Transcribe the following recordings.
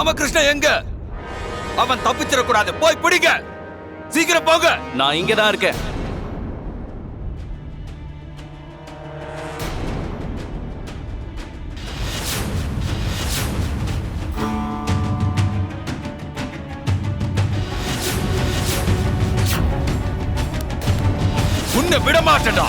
ராமகிருஷ்ணன் எங்க? அவன் தப்பிச்சிடக்கூடாது. போய் பிடிங்க. சீக்கிரம் போங்க. நான் இங்க தான் இருக்கேன். உன்னை விட மாட்டேன்டா.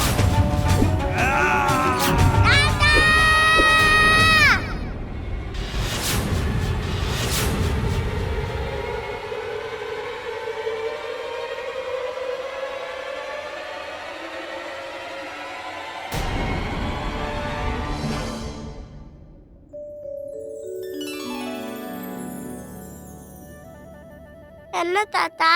என்ன தாத்தா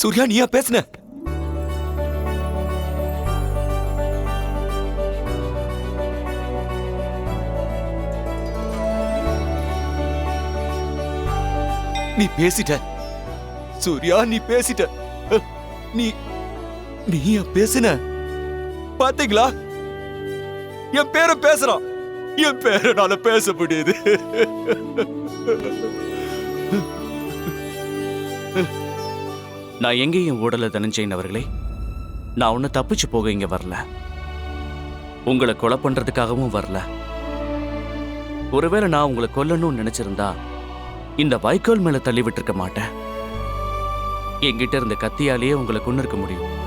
சூர்யா நீயா பேசுன. நீ பேசிட்ட. சூர்யா நீ பேசிட்ட. நீ நீயா பேசுன. பாத்தீங்களா? என் பேரை பேசுறான். என் பேரனால பேச முடியுது. நான் எங்கேயும் ஓடல தனஞ்சயன் அவர்களே. நான் ஒன்னும் தப்பிச்சு போக இங்க வரல. உங்களை கொலை பண்றதுக்காகவும் வரல. ஒருவேளை நான் உங்களை கொல்லணும்னு நினைச்சிருந்தா இந்த வைக்கோல் மேல தள்ளி விட்டுருக்க மாட்டேன். என்கிட்ட இருந்த கத்தியாலேயே உங்களை கொண்டு இருக்க முடியும்.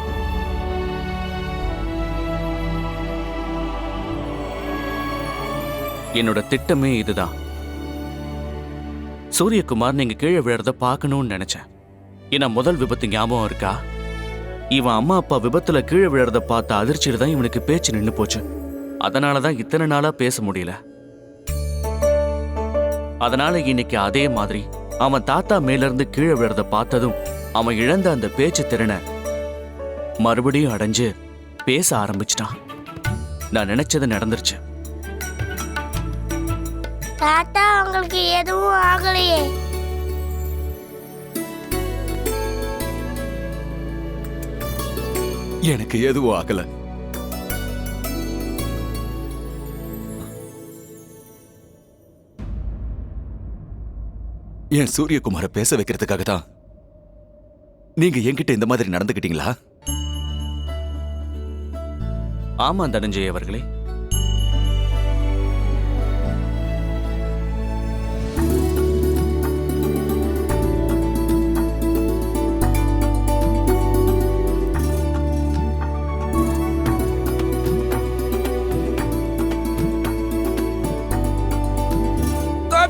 என்னோட திட்டமே இதுதான். சூரியகுமார் நீங்க கீழே விழறத பார்க்கணும்னு நினைச்சேன். ஏன்னா முதல் விபத்து ஞாபகம் இருக்கா? இவன் அம்மா அப்பா விபத்துல கீழே விழறத பார்த்த அதிர்ச்சியில தான் இவனுக்கு பேச்சு நின்னு போச்சு. அதனால தான் இத்தனை நாளா பேச முடியல. அதனால இன்னைக்கு அதே மாதிரி அவன் தாத்தா மேல இருந்து கீழே விழறத பார்த்ததும் அவன் இழந்த அந்த பேச்சு திறனை மறுபடியும் அடைஞ்சு பேச ஆரம்பிச்சிட்டான். நான் நினைச்சது நடந்துருச்சு. தாத்தா உங்களுக்கு எதுவும் ஆகலையே. எனக்கு எதுவும் ஆகல. என் சூரியகுமார பேச வைக்கிறதுக்காக தான். நீங்க என்கிட்ட இந்த மாதிரி நடந்துக்கிட்டீங்களா? ஆமா தனஞ்சய் அவர்களே.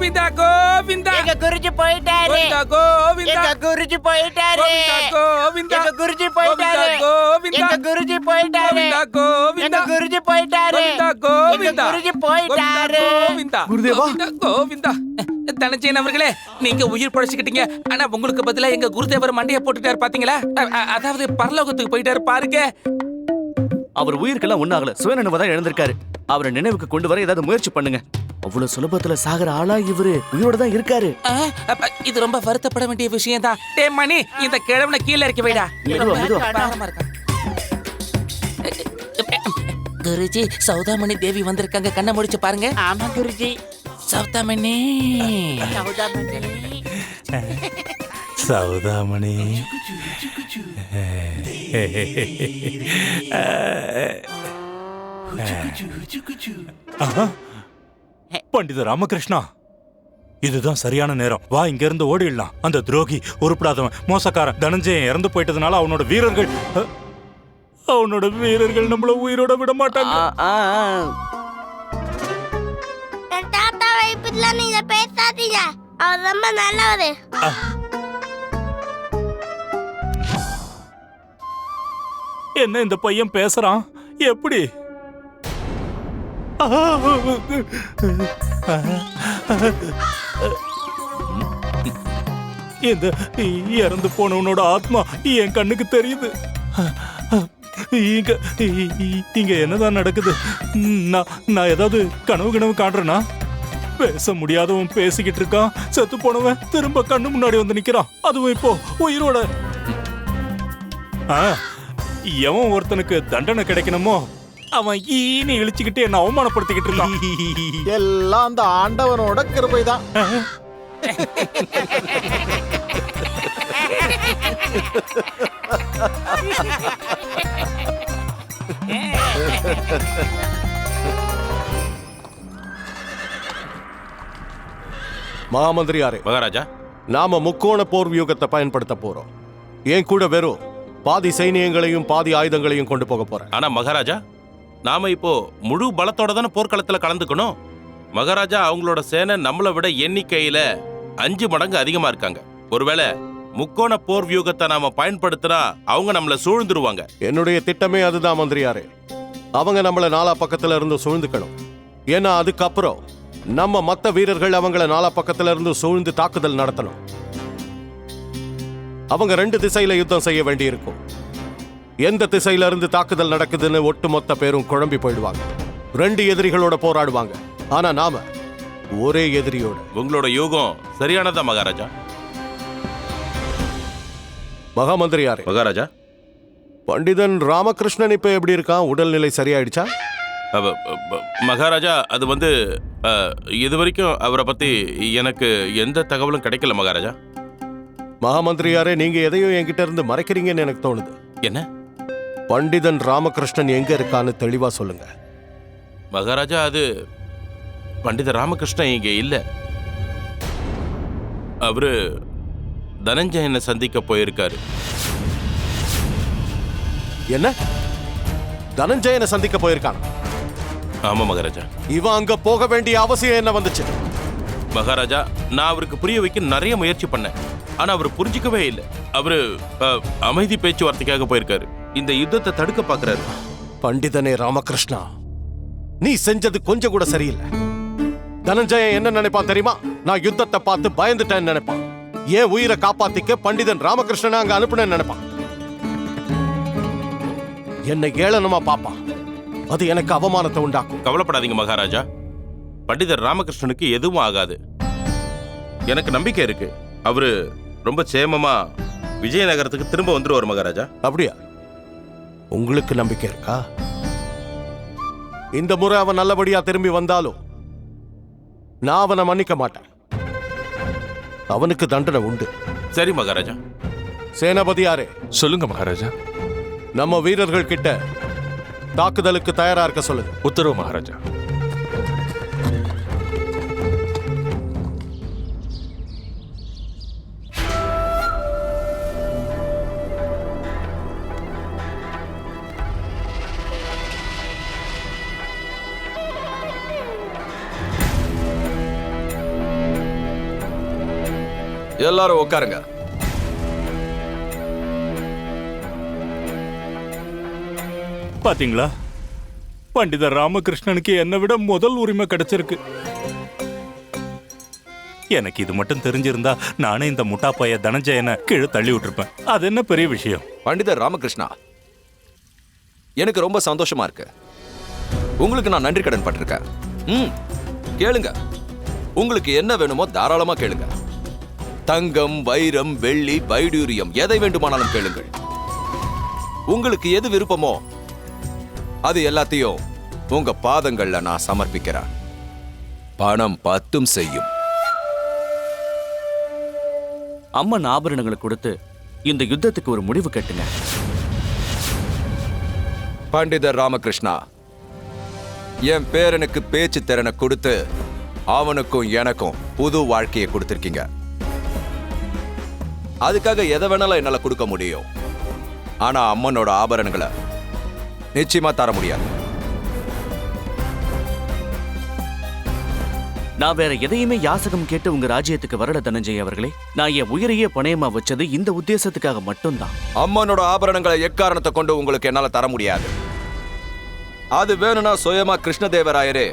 கோவிந்தா கோவிந்தா. எங்க குருஜி போயிட்டாரு. கோவிந்தா கோவிந்தா. எங்க குருஜி போயிட்டாரு. கோவிந்தா கோவிந்தா. எங்க குருஜி போயிட்டாரு. கோவிந்தா எங்க குருஜி போயிட்டாரு. கோவிந்தா எங்க குருஜி போயிட்டாரு. கோவிந்தா கோவிந்தா. குருஜி போயிட்டாரு. கோவிந்தா குருதேவா. கோவிந்தா கோவிந்தா. தனஞ்சயன் அவர்களே நீங்க உயிர் பழச்சிக்கிட்டீங்க. ஆனா உங்களுக்கு பதிலா எங்க குருதேவர் மண்டைய போட்டுட்டாரு பாத்தீங்களா? அதாவது பரலோகத்துக்கு போயிட்டாரு பாருங்க. அவர் உயிருக்கெல்லாம் ஒண்ணாகல. சுயநினைவு தான் இழந்திருக்காரு அவரை நினைவுக்கு கொண்டு வர ஏதாவது முயற்சி பண்ணுங்க. அவ்வளவு சுலபத்துல சாகர ஆளா இவரு. உயிரோட தான் இருக்காரு. இது ரொம்ப வருத்தப்பட வேண்டிய விஷயம் தான் டே மணி இந்த கிழவனை கீழே இறக்கி வைடா. குருஜி சௌதாமணி தேவி வந்திருக்காங்க. கண்ணை முடிச்சு பாருங்க. ஆமா குருஜி. சௌதாமணி. சௌதாமணி. சௌதாமணி. பண்டித ராமகிருஷ்ணா. இதுதான் சரியான நேரம். வா இங்க இருந்து ஓடிடலாம். அந்த துரோகி உருப்படாதவன் மோசக்காரன் தனஞ்சயன் இறந்து போயிட்டதுனால அவனோட வீரர்கள் அவனோட வீரர்கள் நம்மள உயிரோட விட மாட்டாங்க. தாத்தாவை இப்படிலாம் நீங்க பேசாதீங்க. அவர் ரொம்ப நல்லவரு. என்ன இந்த பையன் பேசுறான்? எப்படி? இந்த இறந்து போனவனோட ஆத்மா என் கண்ணுக்கு தெரியுது. இங்க இங்க என்னதான் நடக்குது? நான் நான் ஏதாவது கனவு கனவு காண்றேனா? பேச முடியாதவன் பேசிக்கிட்டு இருக்கான். செத்து போனவன் திரும்ப கண்ணு முன்னாடி வந்து நிக்கிறான். அதுவும் இப்போ உயிரோட. ஆ எவன் ஒருத்தனுக்கு தண்டனை கிடைக்கணுமோ அவன் ஈனி இழிச்சுக்கிட்டு என்ன அவமானப்படுத்திக்கிட்டு இருக்கான். எல்லாம் அந்த ஆண்டவனோட கிருபைதான். மகாமந்திரியாரே மகாராஜா. நாம முக்கோண போர் வியூகத்தை பயன்படுத்த போறோம். ஏன் கூட வெறும் பாதி சைனியங்களையும் பாதி ஆயுதங்களையும் கொண்டு போக போறேன். ஆனா மகாராஜா நாம இப்போ முழு பலத்தோட தானே போர்க்களத்துல கலந்துக்கணும்? மகாராஜா அவங்களோட சேனை நம்மளை விட எண்ணிக்கையில அஞ்சு மடங்கு அதிகமா இருக்காங்க. ஒருவேளை முக்கோண போர் வியூகத்தை நாம பயன்படுத்தினா அவங்க நம்மள சூழ்ந்துருவாங்க. என்னுடைய திட்டமே அதுதான் மந்திரியாரே. அவங்க நம்மள நாலா பக்கத்துல இருந்து சூழ்ந்துக்கணும். ஏன்னா அதுக்கப்புறம் நம்ம மத்த வீரர்கள் அவங்கள நாலா பக்கத்துல இருந்து சூழ்ந்து தாக்குதல் நடத்தணும். அவங்க ரெண்டு திசையில யுத்தம் செய்ய வேண்டியிருக்கும். எந்த திசையில இருந்து தாக்குதல் நடக்குதுன்னு ஒட்டுமொத்த பேரும் குழம்பி போயிடுவாங்க. ரெண்டு எதிரிகளோட போராடுவாங்க. ஆனா நாம ஒரே எதிரியோட. உங்களோட யூகம் சரியானதா மகாராஜா? மகாமந்திரியாரே. மகாராஜா? பண்டிதன் ராமகிருஷ்ணன் இப்ப எப்படி இருக்கான்? உடல்நிலை சரியாயிடுச்சா? மகாராஜா அது வந்து இது வரைக்கும் அவரை பத்தி எனக்கு எந்த தகவலும் கிடைக்கல மகாராஜா. மகாமந்திரியாரே நீங்க எதையும் என்கிட்ட இருந்து மறைக்கிறீங்கன்னு எனக்கு தோணுது. என்ன? பண்டிதன் ராமகிருஷ்ணன் எங்க இருக்கான்னு தெளிவா சொல்லுங்க. மகாராஜா அது பண்டித ராமகிருஷ்ணன் இங்க இல்ல. அவரு தனஞ்சயனை சந்திக்க போயிருக்காரு. என்ன? தனஞ்சயனை சந்திக்க போயிருக்கான்? ஆமா மகாராஜா. இவன் அங்க போக வேண்டிய அவசியம் என்ன வந்துச்சு? மகாராஜா நான் அவருக்கு புரிய வைக்க நிறைய முயற்சி பண்ணேன். ஆனா அவர் புரிஞ்சுக்கவே இல்லை. அவரு அஹ், அமைதி பேச்சுவார்த்தைக்காக போயிருக்காரு. இந்த யுத்தத்தை தடுக்க பாக்குறாரு. பண்டிதனே ராமகிருஷ்ணா நீ செஞ்சது கொஞ்சம் கூட சரியில்லை. தனஞ்சயன் என்ன நினைப்பான் தெரியுமா? நான் யுத்தத்தை பார்த்து பயந்துட்டேன்னு நினைப்பான் ஏன் உயிரை காப்பாத்திக்க பண்டிதன் ராமகிருஷ்ணனை அங்க அனுப்புனேன்னு நினைப்பான் என்னை ஏளனமா பாப்பான் அது எனக்கு அவமானத்தை உண்டாக்கும். கவலைப்படாதீங்க மகாராஜா. பண்டிதர் ராமகிருஷ்ணனுக்கு எதுவும் ஆகாது. எனக்கு நம்பிக்கை இருக்கு. அவரு ரொம்ப சேமமா விஜயநகரத்துக்கு திரும்ப வந்துருவார் மகாராஜா. அப்படியா? உங்களுக்கு நம்பிக்கை இருக்கா? இந்த முறை அவன் நல்லபடியா திரும்பி வந்தாலும் நான் அவனை மன்னிக்க மாட்டேன். அவனுக்கு தண்டனை உண்டு. சரி மகாராஜா. சேனாபதியாரே சொல்லுங்க மகாராஜா. நம்ம வீரர்கள் கிட்ட தாக்குதலுக்கு தயாரா இருக்க சொல்லுங்க. உத்தரவு மகாராஜா. எல்லாரும் உட்காருங்க பாத்தீங்களா? பண்டிதர் ராமகிருஷ்ணனுக்கு என்னை விட முதல் உரிமை கிடைச்சிருக்கு. எனக்கு இது மட்டும் தெரிஞ்சிருந்தா நானே இந்த முட்டா பைய தனஞ்சயனை கீழே தள்ளி விட்டுருப்பேன். அது என்ன பெரிய விஷயம்? பண்டிதர் ராமகிருஷ்ணா எனக்கு ரொம்ப சந்தோஷமா இருக்கு. உங்களுக்கு நான் நன்றி கடன் பட்டிருக்கேன். ம் கேளுங்க. உங்களுக்கு என்ன வேணுமோ தாராளமா கேளுங்க. தங்கம் வைரம் வெள்ளி வைடூரியம் எதை வேண்டுமானாலும் கேளுங்கள். உங்களுக்கு எது விருப்பமோ அது எல்லாத்தையும் உங்க பாதங்கள்ல நான் சமர்ப்பிக்கிறேன். பணம் பத்தும் செய்யும். அம்மன் ஆபரணங்களை கொடுத்து இந்த யுத்தத்துக்கு ஒரு முடிவு கட்டுங்க. பண்டிதர் ராமகிருஷ்ணா என் பேரனுக்கு பேச்சு திறனை கொடுத்து அவனுக்கும் எனக்கும் புது வாழ்க்கையை கொடுத்திருக்கீங்க. அதுக்காக எதை வேணாலும் என்னால கொடுக்க முடியும். ஆனா அம்மனோட ஆபரணங்களை நிச்சயமா தர முடியாது. நான் வேற எதையுமே யாசகம் கேட்டு உங்க ராஜ்யத்துக்கு வரல தனஞ்சய் அவர்களே. நான் என் உயிரையே பணயமா வச்சது இந்த உத்தேசத்துக்காக மட்டும்தான். அம்மனோட ஆபரணங்களை எக்காரணத்தை கொண்டு உங்களுக்கு என்னால தர முடியாது. அது வேணும்னா சுயமா கிருஷ்ணதேவராயரே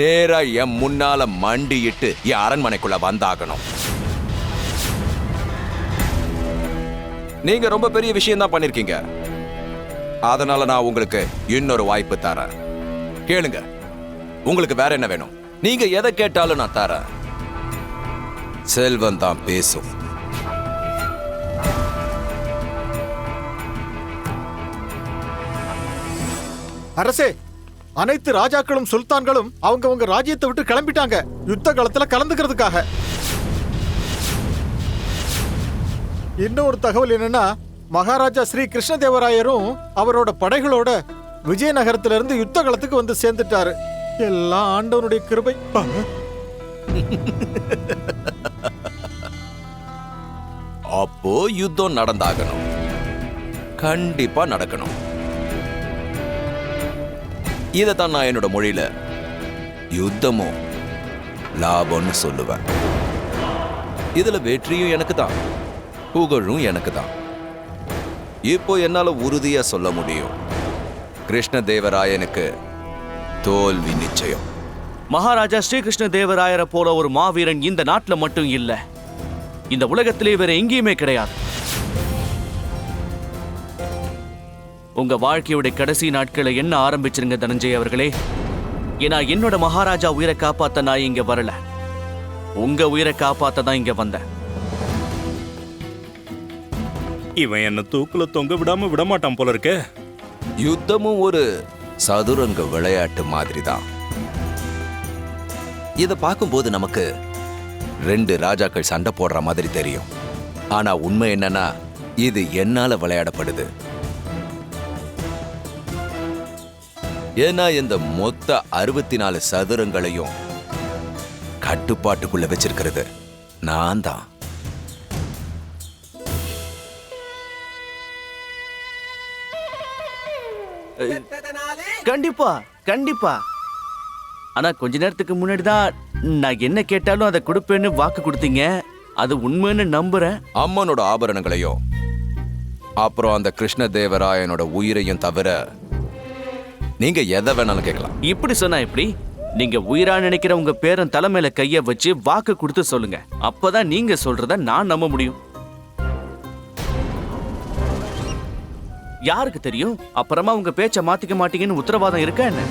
நேரா என் முன்னால மண்டியிட்டு என் அரண்மனைக்குள்ள வந்தாகணும். நீங்க ரொம்ப பெரிய விஷயம் தான் பண்ணிருக்கீங்க. அதனால நான் உங்களுக்கு இன்னொரு வாய்ப்பு தரேன். கேளுங்க. உங்களுக்கு வேற என்ன வேணும்? நீங்க எதை கேட்டாலும் நான் தரேன். செல்வம் தான் பேசும். அரசே அனைத்து ராஜாக்களும் சுல்தான்களும் அவங்கவங்க ராஜ்யத்தை விட்டு கிளம்பிட்டாங்க. யுத்த காலத்துல கலந்துக்கிறதுக்காக. இன்னொரு தகவல் என்னன்னா மகாராஜா ஸ்ரீ கிருஷ்ணதேவராயரும் அவரோட படைகளோட விஜயநகரத்துல இருந்து யுத்த காலத்துக்கு வந்து சேர்ந்துட்டாரு. எல்லாம் ஆண்டவனுடைய கிருபை. அப்போ யுத்தம் நடந்தாகணும். கண்டிப்பா நடக்கணும். இதைத்தான் நான் என்னோட மொழியில யுத்தமும் லாபம்னு சொல்லுவேன். இதுல வெற்றியும் எனக்கு தான். புகழும் எனக்கு தான் இப்போ என்னால உறுதியா சொல்ல முடியும். கிருஷ்ணதேவராயனுக்கு தோல்வி நிச்சயம். மகாராஜா ஸ்ரீகிருஷ்ண தேவராயரை போல ஒரு மாவீரன் இந்த நாட்டுல மட்டும் இல்ல. இந்த உலகத்திலே வேற எங்கேயுமே கிடையாது. உங்க வாழ்க்கையுடைய கடைசி நாட்களை என்ன ஆரம்பிச்சிருங்க தனஞ்சய் அவர்களே? ஏன்னா என்னோட மகாராஜா உயிரை காப்பாத்த நான் இங்க வரல. உங்க உயிரை காப்பாத்த தான் இங்க வந்தேன். இவன் என்ன தூக்குல தொங்க விடாம விடமாட்டான் போல இருக்க. யுத்தமும் ஒரு சதுரங்க விளையாட்டு மாதிரி தான் இதை பார்க்கும்போது நமக்கு ரெண்டு ராஜாக்கள் சண்டை போடுற மாதிரி தெரியும். ஆனா உண்மை என்னன்னா இது என்னால விளையாடப்படுது. ஏன்னா இந்த மொத்த அறுபத்தி நாலு சதுரங்களையும் கட்டுப்பாட்டுக்குள்ள வச்சிருக்கிறது. நான் தான் கண்டிப்பா கண்டிப்பா. ஆனா கொஞ்ச நேரத்துக்கு முன்னாடி தான் நான் என்ன கேட்டாலும் அதை கொடுப்பேன்னு வாக்கு கொடுத்தீங்க. அது உண்மைன்னு நம்புறேன். அம்மனோட ஆபரணங்களையும் அப்புறம் அந்த கிருஷ்ணதேவராயனோட உயிரையும் தவிர நீங்க எதை வேணாலும் கேட்கலாம். இப்படி சொன்னா எப்படி? நீங்க உயிரா நினைக்கிற உங்க பேரன் தலைமையில கைய வச்சு வாக்கு கொடுத்து சொல்லுங்க. அப்பதான் நீங்க சொல்றத நான் நம்ப முடியும். யாருக்கு தெரியும்? அப்புறமா உங்க பேச்ச மாத்திக்க மாட்டீங்கன்னு உத்தரவாதம் இருக்கா என்ன?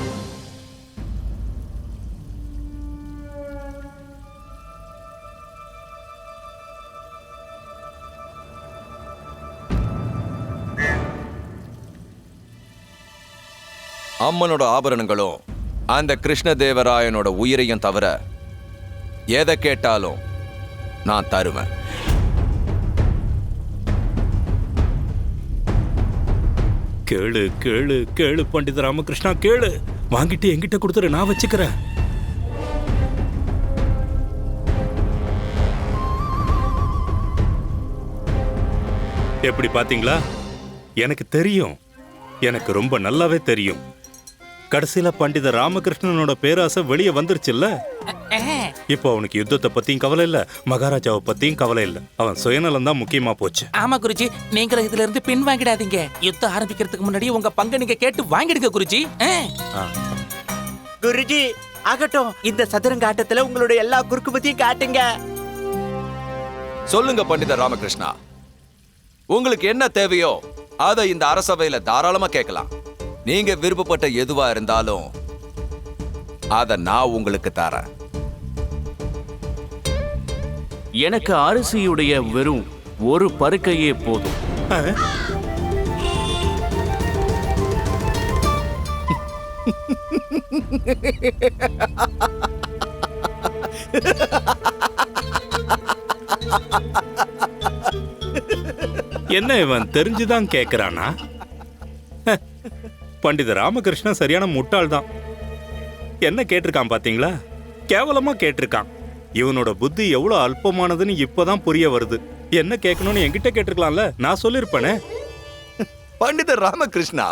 அம்மனோட ஆபரணங்களும் அந்த கிருஷ்ணதேவராயனோட உயிரையும் தவிர எதை கேட்டாலும் நான் தருவேன். கேளு கேளு கேளு பண்டித ராமகிருஷ்ணா கேளு. வாங்கிட்டு என்கிட்ட கொடுத்துரு நான் வச்சுக்கிறேன். எப்படி பாத்தீங்களா எனக்கு தெரியும். எனக்கு ரொம்ப நல்லாவே தெரியும். கடைசியில பண்டித ராமகிருஷ்ணனோட பேராசை வெளியே வந்துருச்சுல்ல? இப்போ அவனுக்கு யுத்தத்தை பத்தியும் கவலை இல்ல மகாராஜாவை பத்தியும் கவலை இல்ல. அவன் சுயநலம் தான் முக்கியமா போச்சு. ஆமா குருஜி. நீங்களும் இதுல இருந்து பின் வாங்கிடாதீங்க யுத்தம் ஆரம்பிக்கிறதுக்கு முன்னாடி உங்க பங்கை நீங்க கேட்டு வாங்கிடுங்க குருஜி. குருஜி ஆகட்டும். இந்த சதுரங்க ஆட்டத்துல உங்களுடைய எல்லா குறுக்கு புத்தியும் காட்டுங்க. சொல்லுங்க பண்டித ராமகிருஷ்ணா. உங்களுக்கு என்ன தேவையோ அதை இந்த அரசவையில தாராளமா கேட்கலாம். நீங்க விருப்பப்பட்ட எதுவா இருந்தாலும் அதை நான் உங்களுக்கு தரேன். எனக்கு அரிசியுடைய வெறும் ஒரு பருக்கையே போதும். என்ன இவன் தெரிஞ்சுதான் கேக்குறானா? பண்டித ராமகிருஷ்ணன் சரியான முட்டாள் தான் என்ன கேட்டிருக்கான் பாத்தீங்களா? கேவலமா கேட்டிருக்கான். இவனோட புத்தி எவ்வளவு அல்பமானதுன்னு இப்பதான் புரிய வருது. என்ன கேட்கணும்னு என்கிட்ட கேட்டிருக்கலாம்ல? நான் சொல்லியிருப்பேனே பண்டித ராமகிருஷ்ணா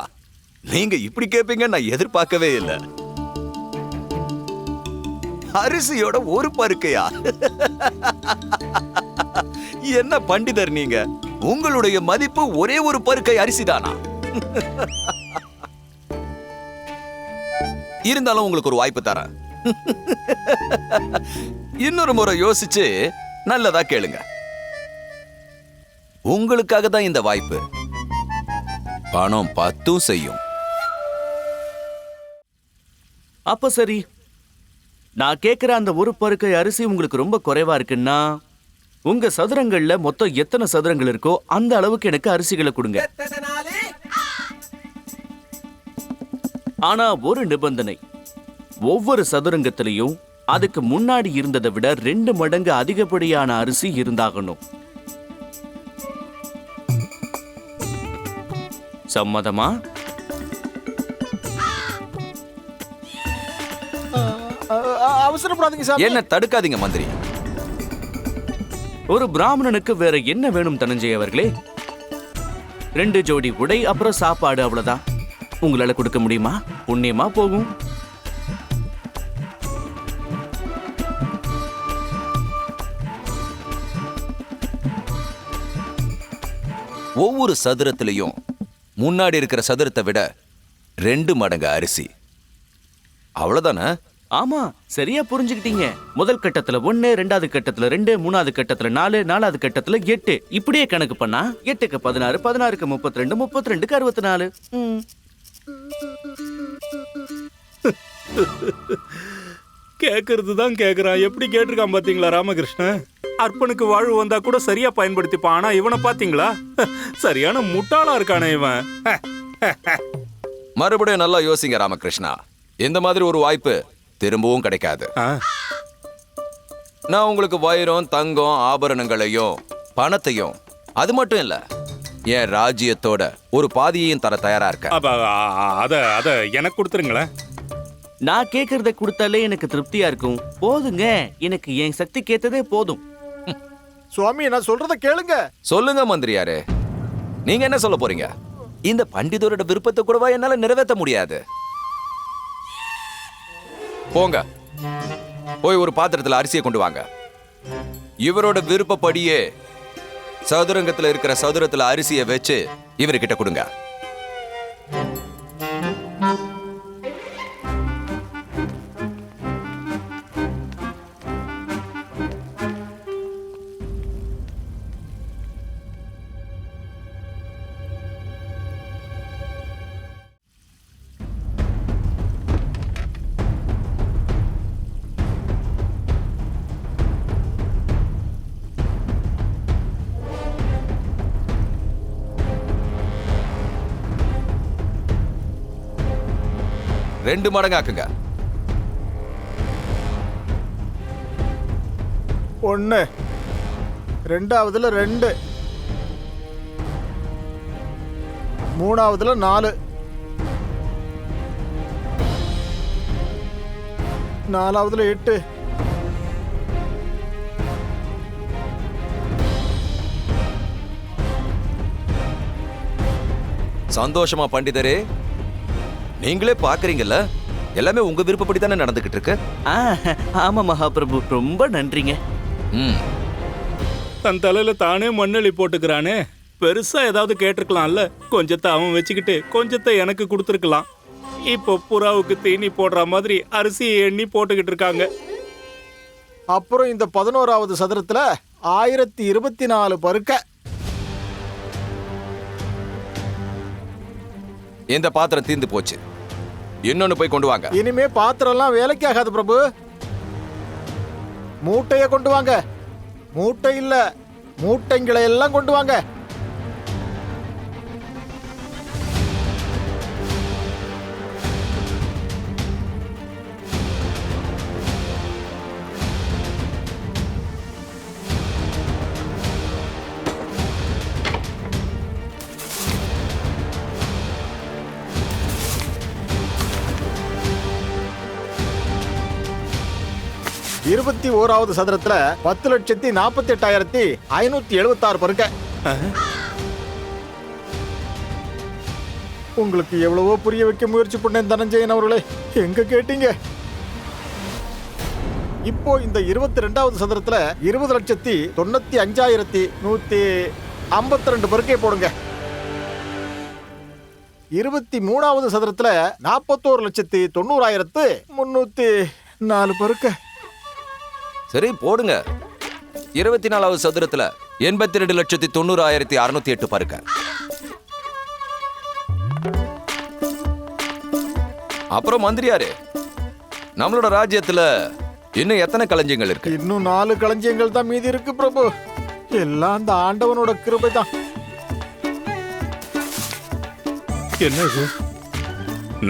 நீங்க இப்படி கேட்பீங்க நான் எதிர்பார்க்கவே இல்லை. அரிசியோட ஒரு பருக்கையா? என்ன பண்டிதர் நீங்க? உங்களுடைய மதிப்பு ஒரே ஒரு பருக்கை அரிசிதானா? இருந்தாலும் உங்களுக்கு ஒரு வாய்ப்பு தரேன். இன்னொரு முறை யோசிச்சு நல்லதா கேளுங்க. உங்களுக்காக தான் இந்த வாய்ப்பு. பணம் பத்தும் செய்யும். அப்ப சரி. நான் கேட்கிற அந்த ஒரு பருக்கை அரிசி உங்களுக்கு ரொம்ப குறைவா இருக்குன்னா உங்க சதுரங்கள்ல மொத்தம் எத்தனை சதுரங்கள் இருக்கோ அந்த அளவுக்கு எனக்கு அரிசிகளை கொடுங்க. ஆனா ஒரு நிபந்தனை. ஒவ்வொரு சதுரங்கத்திலையும் அதுக்கு முன்னாடி இருந்ததை விட ரெண்டு மடங்கு அதிகப்படியான அரிசி இருந்தாகணும். சம்மதமா? அவசரப்படாதீங்க சாமி என்ன தடுக்காதீங்க மந்திரி. ஒரு பிராமணனுக்கு வேற என்ன வேணும் தனஞ்சய் அவர்களே? ரெண்டு ஜோடி உடை அப்புறம் சாப்பாடு அவ்வளவுதான். உங்களால கொடுக்க முடியுமா? புண்ணியமா போகும். ஒவ்வொரு சதுரத்திலையும் முன்னாடி இருக்கிற சதுரத்தை விட ரெண்டு மடங்கு அரிசி. அவ்வளவுதானே? ஆமா சரியா புரிஞ்சுக்கிட்டீங்க. முதல் கட்டத்துல ஒண்ணு ரெண்டாவது கட்டத்துல ரெண்டு மூணாவது கட்டத்துல நாலு நாலாவது கட்டத்துல எட்டு. இப்படியே கணக்கு பண்ணா எட்டுக்கு பதினாறு பதினாறுக்கு முப்பத்தி ரெண்டு முப்பத்தி ரெண்டுக்கு அறுபத்தி நாலு ம். கேட்கறது தான் கேட்கறான் எப்படி கேட்டிருக்கான் பாத்தீங்களா ராமகிருஷ்ணன்? அர்ப்பனுக்கு வாழ்வு வந்தா கூட சரியா பயன்படுத்திப்பான். ஆனா இவனை பாத்தீங்களா? சரியான முட்டாளா இருக்கானே இவன். மறுபடியும் நல்லா யோசிங்க ராமகிருஷ்ணா. இந்த மாதிரி ஒரு வாய்ப்பு திரும்பவும் கிடைக்காது. ஆ, நான் உங்களுக்கு வைரம் தங்கம் ஆபரணங்களையும் பணத்தையும் அது மட்டும் இல்ல என் ராஜ்யத்தோட ஒரு பாதியையும் தர தயாரா இருக்கேன். அப்ப அ- அ- அத அத எனக்கு கொடுத்துருங்களேன். நான் கேக்குறத கொடுத்தாலே எனக்கு திருப்தியா இருக்கும். போதுங்க. எனக்கு என் சக்திக்கு ஏத்ததே போதும். சுவாமி நான் சொல்றத கேளுங்க. சொல்லுங்க மந்திரியாரு. நீங்க என்ன சொல்ல போறீங்க? இந்த பண்டிதரோட விருப்பத்தை கூடவா என்னால நிறைவேற்ற முடியாது? போங்க. போய் ஒரு பாத்திரத்துல அரிசியை கொண்டு வாங்க. இவரோட விருப்பப்படியே சதுரங்கத்துல இருக்கிற சதுரத்துல அரிசியை வச்சு இவர்கிட்ட கொடுங்க. ரெண்டு மடங்காக்குங்க ஒண்ணு. ரெண்டாவதுல ரெண்டு. மூணாவதுல நாலு. நாலாவதுல எட்டு. சந்தோஷமா பண்டிதரே. நீங்களே பாக்குறீங்கல்ல? எல்லாமே உங்க விருப்பப்படி தானே நடந்துகிட்டு இருக்கு? ஆ, ஆமா மகாபிரபு ரொம்ப நன்றிங்க. ம். தன் தலையில தானே மண்ணெளி போட்டுக்கிறானே. பெருசா ஏதாவது கேட்டிருக்கலாம்ல? கொஞ்சத்தை அவன் வச்சுக்கிட்டு கொஞ்சத்தை எனக்கு கொடுத்துருக்கலாம். இப்போ புறாவுக்கு தீனி போடுற மாதிரி அரிசியை எண்ணி போட்டுக்கிட்டு இருக்காங்க. அப்புறம் இந்த பதினோராவது சதுரத்துல ஆயிரத்தி இருபத்தி நாலு பருக்க. இந்த பாத்திரம் தீந்து போச்சு. இன்னொன்னு போய் கொண்டு வாங்க. இனிமே பாத்திரம்லாம் வேலைக்கு ஆகாது பிரபு. மூட்டைய கொண்டு வாங்க. மூட்டை இல்ல மூட்டைங்களை எல்லாம் கொண்டு வாங்க. இருபத்தி ஓராவது சதுரத்துல பத்து லட்சத்தி நாற்பத்தி எட்டாயிரத்தி ஐநூத்தி எழுபத்தி ஆறு பருக்க. உங்களுக்கு எவ்வளவோ புரிய வைக்க முயற்சி பண்ணேன் தனஞ்சயன் அவர்களே. எங்க கேட்டீங்க? இப்போ இந்த இருபத்தி ரெண்டாவது சதுரத்துல இருபது லட்சத்தி தொண்ணூத்தி அஞ்சாயிரத்தி நூத்தி ஐம்பத்தி ரெண்டு பருக்கை போடுங்க. இருபத்தி மூணாவது சதுரத்துல நாற்பத்தோரு லட்சத்தி தொண்ணூறாயிரத்து முன்னூத்தி நாலு பருக்க. சரி போடுங்க. இருபத்தி நாலாவது சதுரத்துல எண்பத்தி ரெண்டு லட்சத்தி தொண்ணூறாயிரத்தி அறுநூத்தி எட்டு பருக்க. அப்புறம் மந்திரியாரு நம்மளோட ராஜ்யத்துல இன்னும் எத்தனை களஞ்சியங்கள் இருக்கு? இன்னும் நாலு களஞ்சியங்கள் தான் மீதி இருக்கு பிரபு. எல்லாம் அந்த ஆண்டவனோட கிருபை தான். என்ன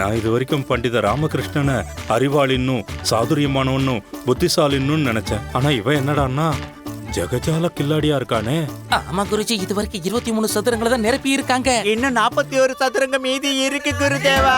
நான் இது வரைக்கும் பண்டித ராமகிருஷ்ணனை அறிவாளின்னும் சாதுரியமானவன்னும் புத்திசாலின்னும் நினைச்சேன். ஆனா இவன் என்னடான்னா ஜெகஜால கில்லாடியா இருக்கானே. ஆமா குருஜி இது வரைக்கும் இருபத்தி மூணு சதுரங்களை தான் நிரப்பி இருக்காங்க இன்னும் நாற்பத்தி ஒரு சதுரங்க மீதி இருக்கு குருதேவா.